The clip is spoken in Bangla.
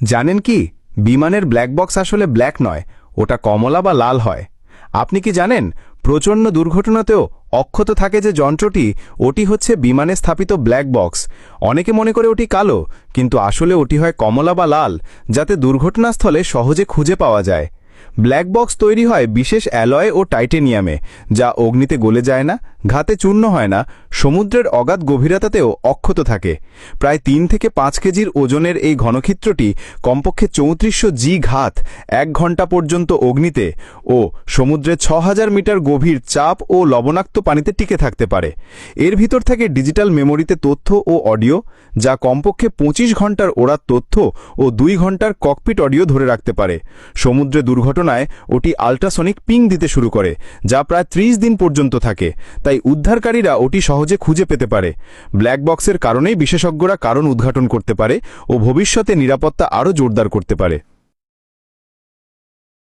জানেন কি? বিমানের ব্ল্যাক বক্স আসলে ব্ল্যাক নয়, ওটা কমলা বা লাল হয়। আপনি কি জানেন, প্রচণ্ড দুর্ঘটনাতেও অক্ষত থাকে যে যন্ত্রটি, ওটি হচ্ছে বিমানে স্থাপিত ব্ল্যাক বক্স অনেকে মনে করে ওটি কালো, কিন্তু আসলে ওটি হয় কমলা বা লাল, যাতে দুর্ঘটনাস্থলে সহজে খুঁজে পাওয়া যায়। ব্ল্যাক বক্স তৈরি হয় বিশেষ অ্যালয় ও টাইটেনিয়ামে, যা অগ্নিতে গলে যায় না, ঘাতে চূর্ণ হয় না, সমুদ্রের অগাধ গভীরতাতেও অক্ষত থাকে। প্রায় তিন থেকে পাঁচ কেজির ওজনের এই ঘনক্ষেত্রটি কমপক্ষে চৌত্রিশশো জি ঘাত এক ঘণ্টা পর্যন্ত অগ্নিতে ও সমুদ্রে ছ হাজার মিটার গভীর চাপ ও লবণাক্ত পানিতে টিকে থাকতে পারে। এর ভিতর থাকে ডিজিটাল মেমোরিতে তথ্য ও অডিও, যা কমপক্ষে পঁচিশ ঘণ্টার ওড়ার তথ্য ও দুই ঘণ্টার ককপিট অডিও ধরে রাখতে পারে। সমুদ্রে দুর্ঘটনায় ওটি আল্ট্রাসনিক পিং দিতে শুরু করে, যা প্রায় ত্রিশ দিন পর্যন্ত থাকে। তাই উদ্ধারকারীরা ওটি সহজে খুঁজে পেতে পারে। ব্ল্যাক বক্সের কারণেই বিশেষজ্ঞরা কারণ উদ্ঘাটন করতে পারে ও ভবিষ্যতে নিরাপত্তা আরও জোরদার করতে পারে।